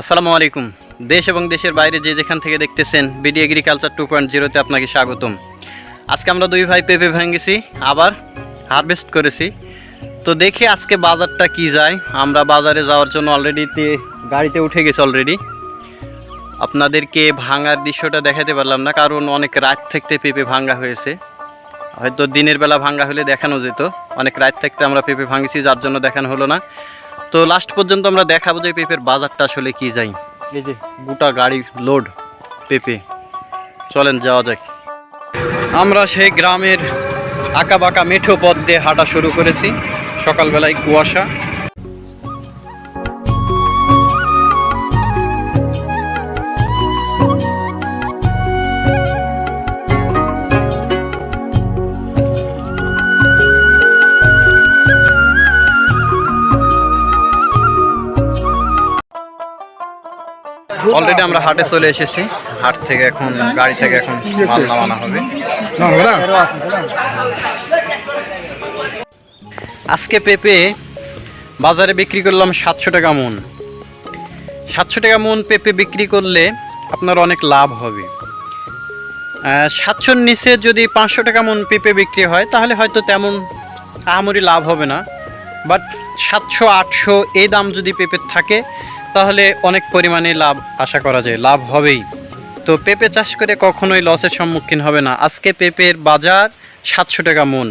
আসসালামু আলাইকুম। দেশ এবং দেশের বাইরে যে যেখান থেকে দেখতেছেন বিডি এগ্রিকালচার টু পয়েন্ট জিরোতে আপনাকে স্বাগতম। আজকে আমরা দুই ভাই পেঁপে ভেঙেছি, আবার হারভেস্ট করেছি। তো দেখি আজকে বাজারটা কি যায়? আমরা বাজারে যাওয়ার জন্য অলরেডি গাড়িতে উঠে গেছি অলরেডি আপনাদেরকে ভাঙার দৃশ্যটা দেখাতে পারলাম না, কারণ অনেক রাত থাকতে পেঁপে ভাঙ্গা হয়েছে। হয়তো দিনের বেলা ভাঙা হলে দেখানো যেত। অনেক রাত থাকতে আমরা পেঁপে ভাঙেছি, যার জন্য দেখানো হলো না। তো লাস্ট পর্যন্ত আমরা দেখাবো যে পেঁপের বাজারটা আসলে কি যাই এই যে গোটা গাড়ি লোড পেঁপে। চলেন যাওয়া যাক। আমরা সেই গ্রামের আঁকা বাঁকা মেঠো পথ দিয়ে হাঁটা শুরু করেছি। সকালবেলায় কুয়াশা। অলরেডি আমরা হাটে চলে এসেছি। হাট থেকে এখন গাড়ি থেকে এখন মাল নামানো হবে। আজকে পেঁপে বাজারে বিক্রি করলাম সাতশো টাকা মন। সাতশো টাকা মন পেঁপে বিক্রি করলে আপনার অনেক লাভ হবে। সাতশোর নিচে যদি পাঁচশো টাকা মন পেঁপে বিক্রি হয় তাহলে হয়তো তেমন আহামরি লাভ হবে না। বাট সাতশো আটশো এই দাম যদি পেঁপের থাকে তাহলে অনেক পরিমাণে লাভ আশা করা যায়, লাভ হবেই। তো পেঁপে চাষ করে কখনোই লসের সম্মুখীন হবে না। আজকে পেঁপের বাজার সাতশো টাকা মন।